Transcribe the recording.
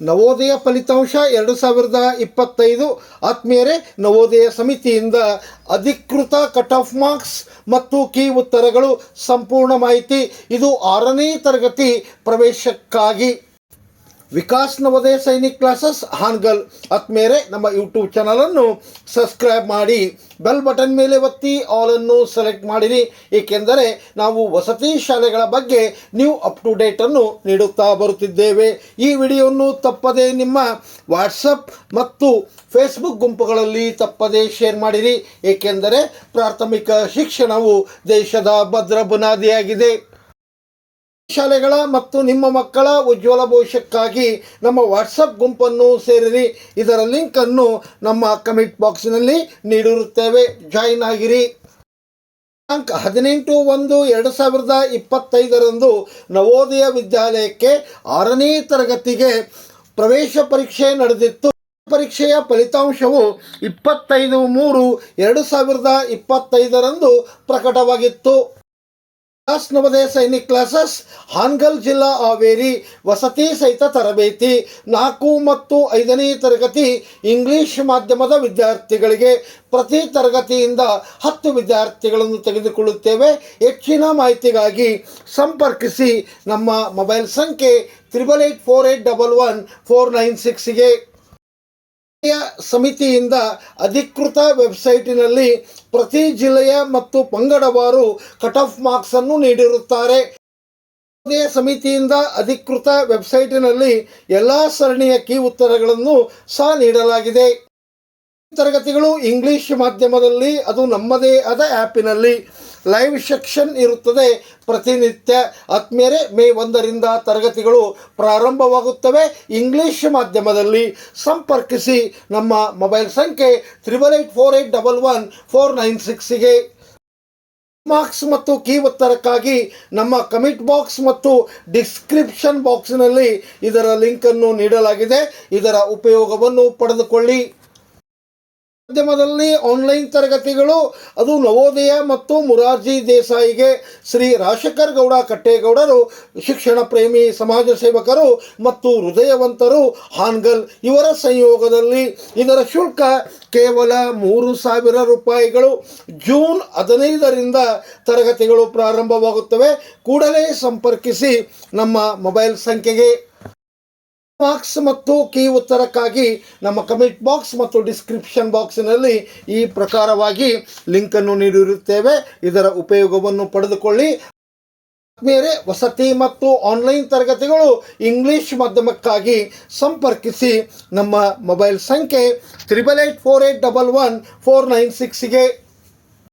ನವೋದಯ ಫಲಿತಾಂಶ ಎರಡು ಸಾವಿರದ ಇಪ್ಪತ್ತೈದು ಆತ್ಮೀಯರೇ, ನವೋದಯ ಸಮಿತಿಯಿಂದ ಅಧಿಕೃತ ಕಟ್ ಆಫ್ ಮಾರ್ಕ್ಸ್ ಮತ್ತು ಕೀ ಉತ್ತರಗಳು ಸಂಪೂರ್ಣ ಮಾಹಿತಿ. ಇದು ಆರನೇ ತರಗತಿ ಪ್ರವೇಶಕ್ಕಾಗಿ ವಿಕಾಸ್ ನವೋದಯ ಸೈನಿಕ್ ಕ್ಲಾಸಸ್, ಹಾನ್ಗಲ್. ಅತ್ಮೇರೆ ನಮ್ಮ ಯೂಟ್ಯೂಬ್ ಚಾನಲನ್ನು ಸಬ್ಸ್ಕ್ರೈಬ್ ಮಾಡಿ, ಬೆಲ್ ಬಟನ್ ಮೇಲೆ ಒತ್ತಿ ಆಲನ್ನು ಸೆಲೆಕ್ಟ್ ಮಾಡಿರಿ. ಏಕೆಂದರೆ ನಾವು ವಸತಿ ಶಾಲೆಗಳ ಬಗ್ಗೆ ನ್ಯೂ ಅಪ್ ಟು ಡೇಟನ್ನು ನೀಡುತ್ತಾ ಬರುತ್ತಿದ್ದೇವೆ. ಈ ವಿಡಿಯೋವನ್ನು ತಪ್ಪದೇ ನಿಮ್ಮ ವಾಟ್ಸಪ್ ಮತ್ತು ಫೇಸ್ಬುಕ್ ಗುಂಪುಗಳಲ್ಲಿ ತಪ್ಪದೇ ಶೇರ್ ಮಾಡಿರಿ. ಏಕೆಂದರೆ ಪ್ರಾಥಮಿಕ ಶಿಕ್ಷಣವು ದೇಶದ ಭದ್ರ ಬುನಾದಿಯಾಗಿದೆ. ಶಾಲೆಗಳ ಮತ್ತು ನಿಮ್ಮ ಮಕ್ಕಳ ಉಜ್ವಲ ಭವಿಷ್ಯಕ್ಕಾಗಿ ನಮ್ಮ ವಾಟ್ಸಪ್ ಗುಂಪನ್ನು ಸೇರಿರಿ. ಇದರ ಲಿಂಕನ್ನು ನಮ್ಮ ಕಮೆಂಟ್ ಬಾಕ್ಸ್ನಲ್ಲಿ ನೀಡಿರುತ್ತೇವೆ. ಜಾಯಿನ್ ಆಗಿರಿ. ದಿನಾಂಕ ಹದಿನೆಂಟು ಒಂದು ಎರಡು ಸಾವಿರದ ಇಪ್ಪತ್ತೈದರಂದು ನವೋದಯ ವಿದ್ಯಾಲಯಕ್ಕೆ ಆರನೇ ತರಗತಿಗೆ ಪ್ರವೇಶ ಪರೀಕ್ಷೆ ನಡೆದಿತ್ತು. ಪರೀಕ್ಷೆಯ ಫಲಿತಾಂಶವು ಇಪ್ಪತ್ತೈದು ಮೂರು ಎರಡು ಸಾವಿರದ ಇಪ್ಪತ್ತೈದರಂದು ಪ್ರಕಟವಾಗಿತ್ತು. ಕ್ಲಾಸ್ ನವೋದಯ ಸೈನಿಕ್ ಕ್ಲಾಸಸ್, ಹಾನ್ಗಲ್ ಜಿಲ್ಲಾ ಹಾವೇರಿ, ವಸತಿ ಸಹಿತ ತರಬೇತಿ, ನಾಲ್ಕು ಮತ್ತು ಐದನೇ ತರಗತಿ ಇಂಗ್ಲಿಷ್ ಮಾಧ್ಯಮದ ವಿದ್ಯಾರ್ಥಿಗಳಿಗೆ ಪ್ರತಿ ತರಗತಿಯಿಂದ ಹತ್ತು ವಿದ್ಯಾರ್ಥಿಗಳನ್ನು ತೆಗೆದುಕೊಳ್ಳುತ್ತೇವೆ. ಹೆಚ್ಚಿನ ಮಾಹಿತಿಗಾಗಿ ಸಂಪರ್ಕಿಸಿ ನಮ್ಮ ಮೊಬೈಲ್ ಸಂಖ್ಯೆ triple eight four eight double one four nine ಸಿಕ್ಸ್ಗೆ ಸಮಿತಿಯಿಂದ ಅಧಿಕೃತ ವೆಬ್ಸೈಟಿನಲ್ಲಿ ಪ್ರತಿ ಜಿಲ್ಲೆಯ ಮತ್ತು ಪಂಗಡವಾರು ಕಟ್ ಆಫ್ ಮಾರ್ಕ್ಸ್ ಅನ್ನು ನೀಡಿರುತ್ತಾರೆ ಸಮಿತಿಯಿಂದ ಅಧಿಕೃತ ವೆಬ್ಸೈಟಿನಲ್ಲಿ ಎಲ್ಲ ಸರಣಿಯ ಕೀ ಉತ್ತರಗಳನ್ನು ಸಹ ನೀಡಲಾಗಿದೆ. ತರಗತಿಗಳು ಇಂಗ್ಲಿಷ್ ಮಾಧ್ಯಮದಲ್ಲಿ, ಅದು ನಮ್ಮದೇ ಆದ ಆ್ಯಪಿನಲ್ಲಿ. ಲೈವ್ ಸೆಕ್ಷನ್ ಇರುತ್ತದೆ. ಪ್ರತಿನಿತ್ಯ ಆತ್ಮೀಯರೇ, ಮೇ ಒಂದರಿಂದ ತರಗತಿಗಳು ಪ್ರಾರಂಭವಾಗುತ್ತವೆ. ಇಂಗ್ಲಿಷ್ ಮಾಧ್ಯಮದಲ್ಲಿ ಸಂಪರ್ಕಿಸಿ ನಮ್ಮ ಮೊಬೈಲ್ ಸಂಖ್ಯೆ triple eight four eight double one four nine ಸಿಕ್ಸಿಗೆ marks ಮತ್ತು ಕೀ ಉತ್ತರಕ್ಕಾಗಿ ನಮ್ಮ ಕಮಿಟ್ ಬಾಕ್ಸ್ ಮತ್ತು ಡಿಸ್ಕ್ರಿಪ್ಷನ್ ಬಾಕ್ಸ್ನಲ್ಲಿ ಇದರ ಲಿಂಕನ್ನು ನೀಡಲಾಗಿದೆ. ಇದರ ಉಪಯೋಗವನ್ನು ಪಡೆದುಕೊಳ್ಳಿ. ಮಾಧ್ಯಮದಲ್ಲಿ ಆನ್ಲೈನ್ ತರಗತಿಗಳು, ಅದು ನವೋದಯ ಮತ್ತು ಮುರಾರ್ಜಿ ದೇಸಾಯಿಗೆ ಶ್ರೀ ರಾಜಶೇಖರ್ ಗೌಡ ಕಟ್ಟೇಗೌಡರು, ಶಿಕ್ಷಣ ಪ್ರೇಮಿ ಸಮಾಜ ಸೇವಕರು ಮತ್ತು ಹೃದಯವಂತರು ಹಾನ್ಗಲ್ ಇವರ ಸಂಯೋಗದಲ್ಲಿ ಇದರ ಶುಲ್ಕ ಕೇವಲ ಮೂರು ಸಾವಿರ ರೂಪಾಯಿಗಳು. ಜೂನ್ ಹದಿನೈದರಿಂದ ತರಗತಿಗಳು ಪ್ರಾರಂಭವಾಗುತ್ತವೆ. ಕೂಡಲೇ ಸಂಪರ್ಕಿಸಿ ನಮ್ಮ ಮೊಬೈಲ್ ಸಂಖ್ಯೆಗೆ ಮಾರ್ಕ್ಸ್ ಮತ್ತು ಕೀ ಉತ್ತರಕ್ಕಾಗಿ ನಮ್ಮ ಕಮೆಂಟ್ ಬಾಕ್ಸ್ ಮತ್ತು ಡಿಸ್ಕ್ರಿಪ್ಷನ್ ಬಾಕ್ಸಿನಲ್ಲಿ ಈ ಪ್ರಕಾರವಾಗಿ ಲಿಂಕನ್ನು ನೀಡಿರುತ್ತೇವೆ. ಇದರ ಉಪಯೋಗವನ್ನು ಪಡೆದುಕೊಳ್ಳಿ. ಬೇರೆ ವಸತಿ ಮತ್ತು ಆನ್ಲೈನ್ ತರಗತಿಗಳು ಇಂಗ್ಲಿಷ್ ಮಾಧ್ಯಮಕ್ಕಾಗಿ ಸಂಪರ್ಕಿಸಿ. ನಮ್ಮ ಮೊಬೈಲ್ ಸಂಖ್ಯೆ triple eight four eight double one four nine ಸಿಕ್ಸ್ಗೆ